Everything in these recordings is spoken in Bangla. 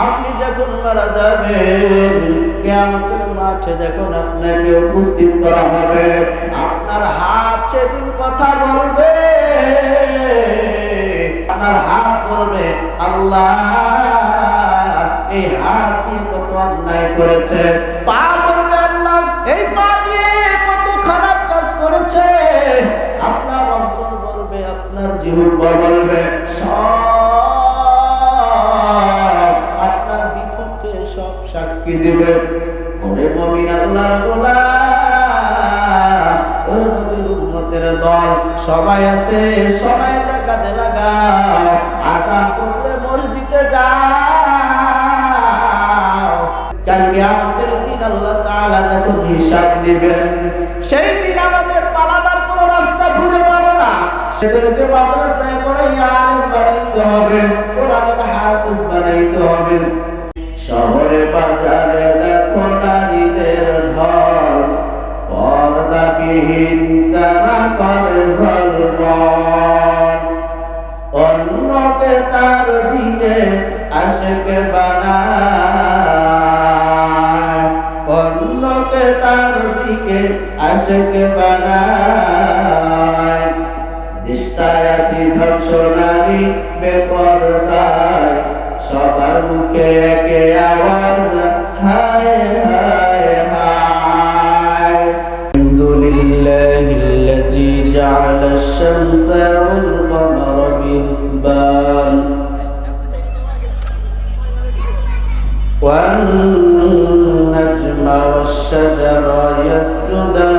আপনি যখন মারা যাবেন, কেয়ামতের মাঠে যখন আপনাকে উপস্থিত করা হবে, আপনার হাত সেদিন কথা বলবে। আপনার হাত বলবে আল্লাহ, এই হাত দিয়ে কত অন্যায় করেছে। পা বলবে আল্লাহ, এই পা দিয়ে কত খারাপ কাজ করেছে। আপনার অন্তর বলবে, আপনার জীবন বলবে, সব আপনার বিপক্ষে সব সাক্ষী দিবে। ওরে মমিন আল্লাহর গোলাম, ওরে নবীর উম্মতের দল, সবাই আছে সবাইটা কাজে লাগাও। আজান হিসাব দিবেন, সেই দিন আমাদের পালাবার কোনো রাস্তা খুঁজে পাবো না। সেদেরকে মাদ্রাসায় পড়াইয়া আলেম বানাইতে হবে, কোরআনের হাফেজ বানাইতে হবে। والنجم والشجر يسجدان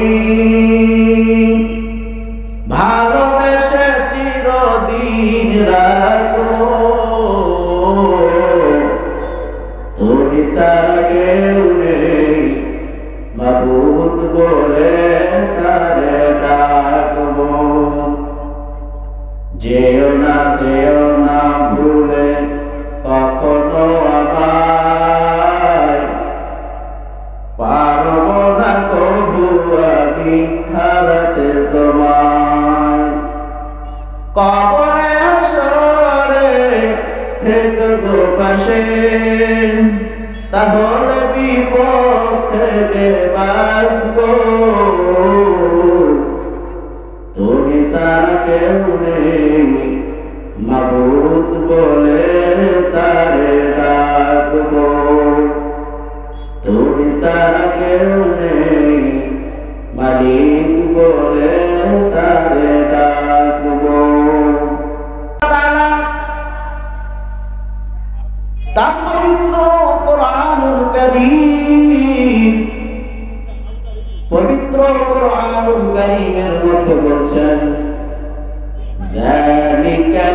তুমি Hashem. তার পবিত্র কোরআনুল কারীম। পবিত্র কোরআনুল কারীমের মধ্যে বলছেন জালিকাল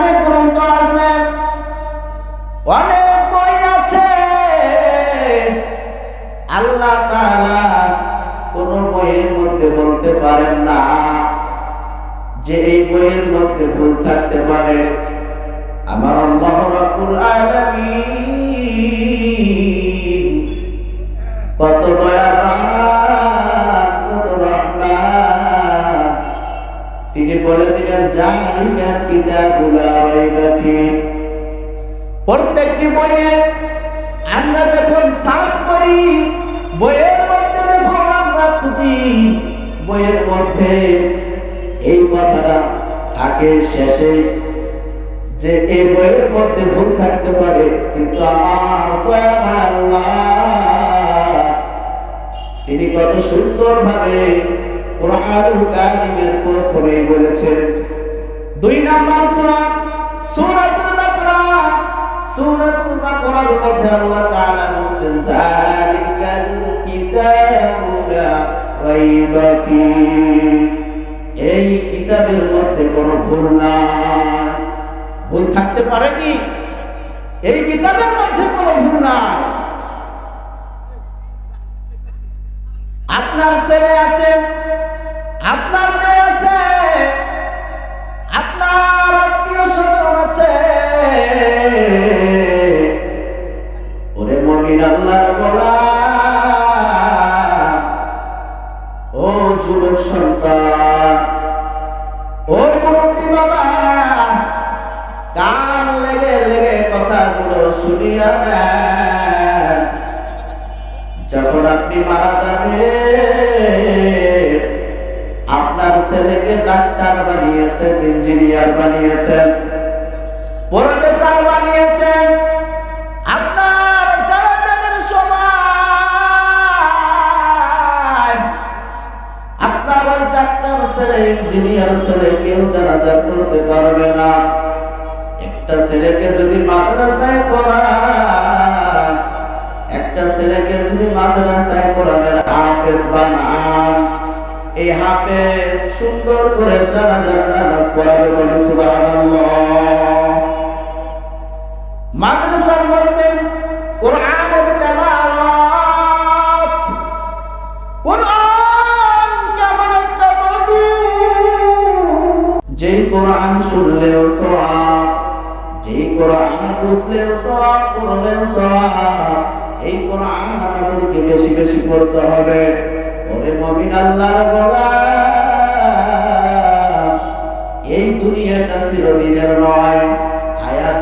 অনেক গ্রন্থ আছে। অনেক বই আছে। আল্লাহ কোন বইয়ের মধ্যে বলতে পারেন না যে এই বইয়ের মধ্যে ভুল থাকতে পারে। আমার আল্লাহ রাব্বুল আলামিন কত বলে দিলেন জালিকাল কিতাবুল রাইবা ফীহ প্রত্যেকটি বইয়ে আমরা যখন সার্চ করি, বইয়ের মধ্যে যখন আমরা খুঁজি, বইয়ের মধ্যে এই কথাটা থাকে শেষে যে এই বইয়ের মধ্যে ভুল থাকতে পারে, কিন্তু আমার আল্লাহ, তিনি কত সুন্দর ভাবে কোরআনুল কারিমের প্রথমে বলেছেন দুই নাম্বার সূরা, সূরাতুল বাকরা। সূরাতুল বাকরার মধ্যে আল্লাহ তাআলা বলেন জালিকাল কিতাবু রাইবা ফীহ। এই কিতাবের মধ্যে কোনো ভুল নাই। ভুল থাকতে পারে কি? এই কিতাবের মধ্যে কোনো ভুল নাই। ইঞ্জিনিয়ার বানিয়েছেন। প্রফেসর বানিয়েছেন। একটা ছেলেকে যদি মাদ্রাসায় পড়ান, একটা ছেলেকে যদি মাদ্রাসায় পড়ানোর হাফেজ বানান এই হাফেজ সুন্দর করে জানাজার নামাজ পড়াবে বলে সুবহানাল্লাহ। মাদ্রাসার মধ্যে কোরআনের তেলাওয়াত। কোরআন কেমন একটা মধু। যেই কোরআন শুনলেও সওয়াব, যেই কোরআন বুঝলেও সওয়াব, পড়লেও সওয়াব, এই কোরআন আমাদেরকে বেশি বেশি পড়তে হবে। মুমিন আল্লাহর এই দুনিয়াটা চিরদিনের নয়।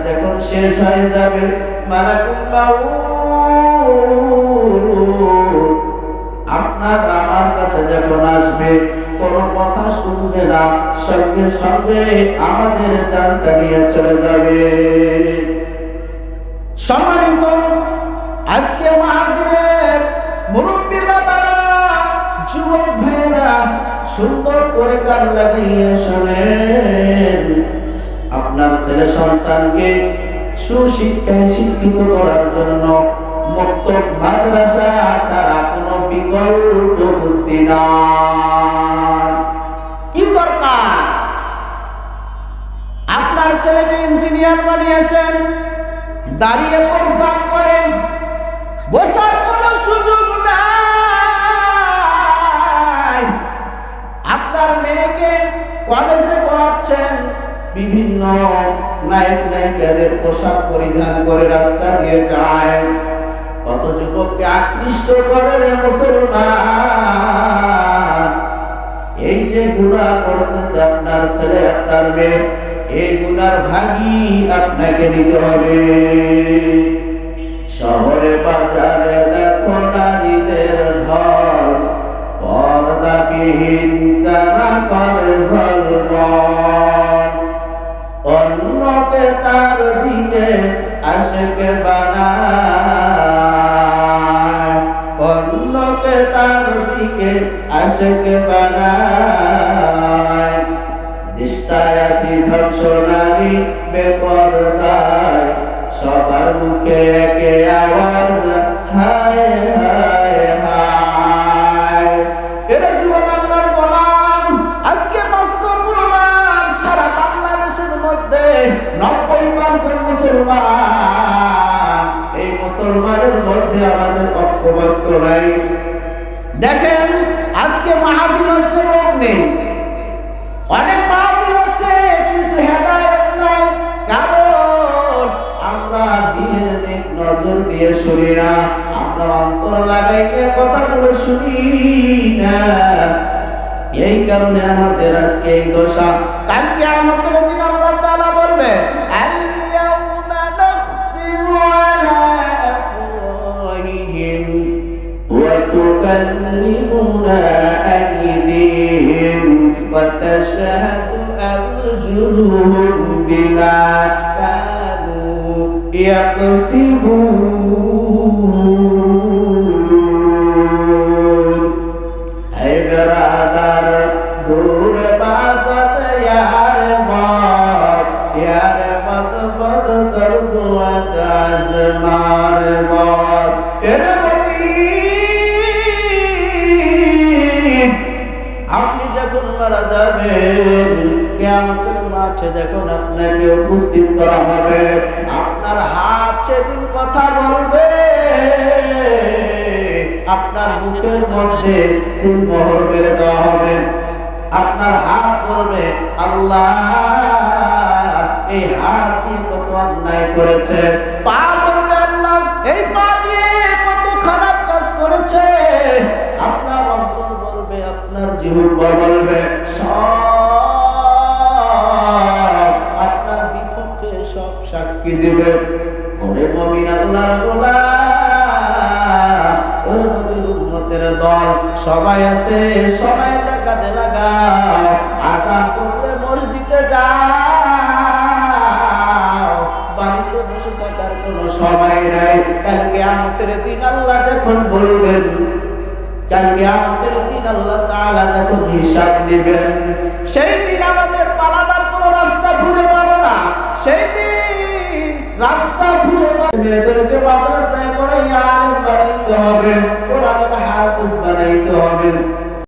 যখন শেষ হয়ে যাবে, মালাকুল মাউত। আপনার আমার কাছে যখন আসবে, কোন কথা শুনবে না, সঙ্গে সঙ্গে আমাদের জানটা নিয়ে চলে যাবে। সম্মানিত আপনার ছেলে সন্তানকে সুশিক্ষায় শিক্ষিত করার জন্য মুক্ত মাদ্রাসা ছাড়া বিকল্প কি দরকার? আপনার ছেলেকে ইঞ্জিনিয়ার বানিয়েছেন, দাঁড়িয়ে পরিশ্রম করেন, বসার সুযোগ কলেজে পড়াচ্ছেন। বিভিন্ন নায়ক, নায়িকাদের পোশাক পরিধান করে রাস্তা দিয়ে যায়। কত যুবককে আকৃষ্ট করেন মুসলমান। এই যে গুণা করতেছে আপনার ছেলে, আপনার মেয়ে এই গুনার ভাগি আপনাকে নিতে হবে। শহরে, বাজারে দেখো নারীদের ঢল পর্দাবিহীন তারা করে ঝলমল আশেকে বানায়। দিষ্টায় আছি ধ্বংস নারী বেপরদায় সবার মুখে একে আওয়াজ, হায় গোলাম, আজকে বাস্তব প্রমাণ সারা মধ্যে নব্বই পার্সেন্ট মুসলমান। এই মুসলমানের মধ্যে আমাদের ঐক্যবদ্ধ নাই। আজকে হচ্ছে লোক নেই। অনেক মাহফিল হচ্ছে, কিন্তু হেদায়ত নাই। কারণ আমরা দিনের নেক নজর দিয়ে শুনি না। আমরা অন্তর লাগাইলে কথাগুলো শুনি না। এই কারণে আমাদের আজকে এই দশা। কালকে আমাদের نبلوهم بما كانوا يقصفون أي برادر دور باسط يار مار يار مضبط تربوة أزمار مار আপনি যখন মারা যাবেন কেমন মাঠে যখন আপনাকে উপস্থিত করা হবে। আপনার হাত সেদিন কথা বলবে। আপনার মুখের মধ্যে সিলমোহর মেরে দেওয়া হবে। আপনার হাত বলবে, আল্লাহ, এই হাত দিয়ে কত অন্যায় করেছে। পা বলবে, আল্লাহ, এই পা দিয়ে কত খারাপ কাজ করেছে। আপনার অন্তর বলবে, আপনার জীবন বলবে। সাক্ষী দিবে। ওরে মমিন আল্লাহর গোলাম, ওরে দল। সবাই আছে সময়টা কাজে লাগাও। আজান করলে মসজিদে যাও। বাড়িতে বসে থাকার কোনো সময় নাই। কালকে আমাদের দিন আল্লাহ যখন বলবেন কালকে আমাদের দিন আল্লাহ তাআলা যখন হিসাব নেবেন সেই দিন রাস্তা খুলে মেয়েদেরকে মাদ্রাসায় পড়াইয়া আলেম বানাইতে হবে কোরআনের হাফিজ বানাইতে হবে।